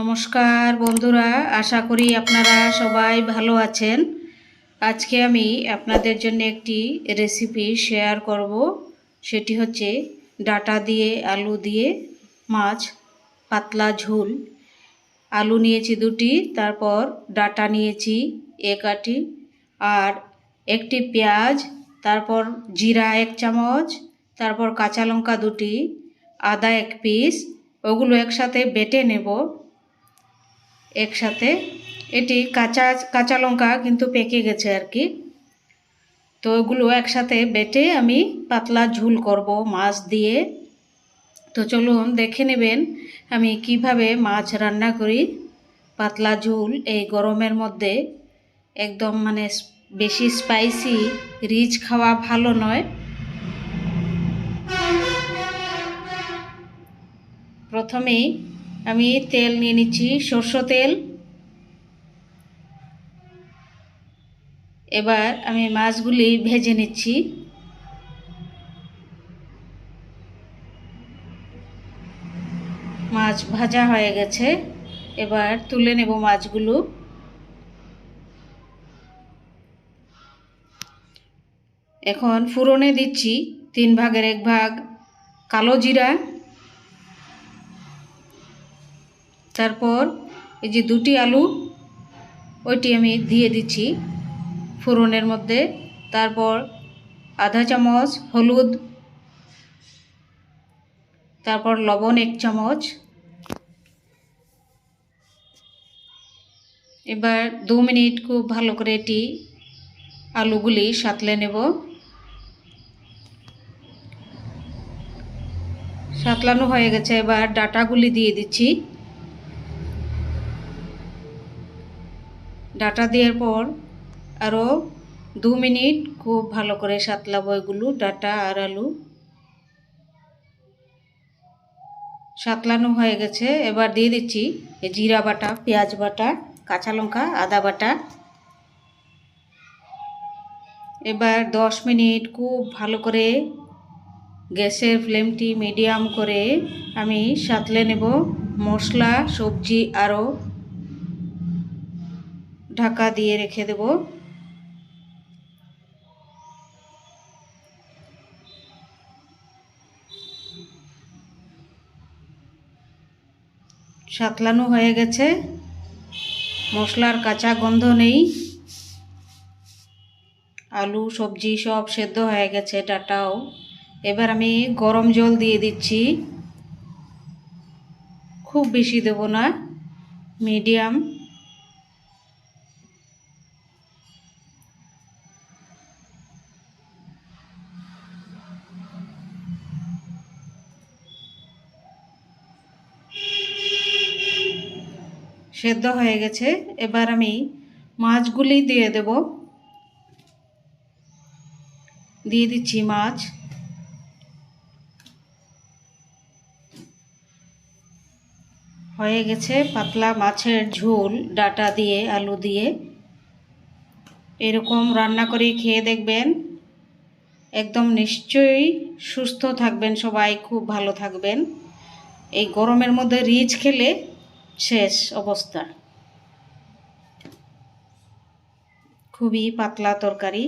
নমস্কার বন্ধুরা, আশা করি আপনারা সবাই ভালো আছেন। আজকে আমি আপনাদের জন্য একটি রেসিপি শেয়ার করব। সেটি হচ্ছে ডাটা দিয়ে, আলু দিয়ে, মাছ, পাতলা ঝোল। আলু নিয়েছি দুটি, তারপর ডাটা নিয়েছি এক আটি আর একটি পেঁয়াজ, তারপর জিরা এক চামচ, তারপর কাঁচা লঙ্কা দুটি, আদা এক পিস ওগুলো একসাথে বেটে নেব। একসাথে। এটি কাঁচা কাঁচা লঙ্কা কিন্তু পেকে গেছে আর কি। তো ওগুলো একসাথে বেটে আমি পাতলা ঝুল করব মাছ দিয়ে। তো চলুন দেখে নেবেন আমি কীভাবে মাছ রান্না করি। পাতলা ঝুল এই গরমের মধ্যে একদম মানে বেশি স্পাইসি রিচ খাওয়া ভালো নয়। প্রথমেই আমি তেল নিয়ে নিচ্ছি, সর্ষ তেল। এবার আমি মাছগুলি ভেজে নিচ্ছি। মাছ ভাজা হয়ে গেছে, এবার তুলে নেব মাছগুলো। এখন ফুরনে দিচ্ছি তিন ভাগের এক ভাগ কালো জিরা। তারপর এই যে দুটি আলু, ওইটি আমি দিয়ে দিচ্ছি ফোড়নের মধ্যে। তারপর আধা চামচ হলুদ, তারপর লবণ এক চামচ। এবার দু মিনিট খুব ভালো করে এটি আলুগুলি সাতলে নেব। সাতলানো হয়ে গেছে, এবার ডাটাগুলি দিয়ে দিচ্ছি। ডাটা দেওয়ার পর আরও দু মিনিট খুব ভালো করে সাতলাবো এগুলো, ডাটা আর আলু। সাতলানো হয়ে গেছে। এবার দিয়ে দিচ্ছি জিরা বাটা, পেঁয়াজ বাটা, কাঁচা লঙ্কা, আদা বাটা। এবার দশ মিনিট খুব ভালো করে গ্যাসের ফ্লেমটি মিডিয়াম করে আমি সাতলে নেব। মশলা, সবজি আরও ঢাকা দিয়ে রেখে দেব। সাতলানো হয়ে গেছে। মশলার কাঁচা গন্ধ নেই। আলু, সবজি সব সেদ্ধ হয়ে গেছে ডাটাও এবার আমি গরম জল দিয়ে দিচ্ছি। খুব বেশি দেব না, মিডিয়াম। সেদ্ধ হয়ে গেছে। এবার আমি মাছগুলি দিয়ে দেব। দিয়ে দিচ্ছি মাছ। হয়ে গেছে পাতলা মাছের ঝোল, ডাটা দিয়ে, আলু দিয়ে। এরকম রান্না করে খেয়ে দেখবেন। একদম নিশ্চয়ই সুস্থ থাকবেন সবাই, খুব ভালো থাকবেন। এই গরমের মধ্যে রিচ খেলে শেষ অবস্থা খুবই পাতলা তরকারি।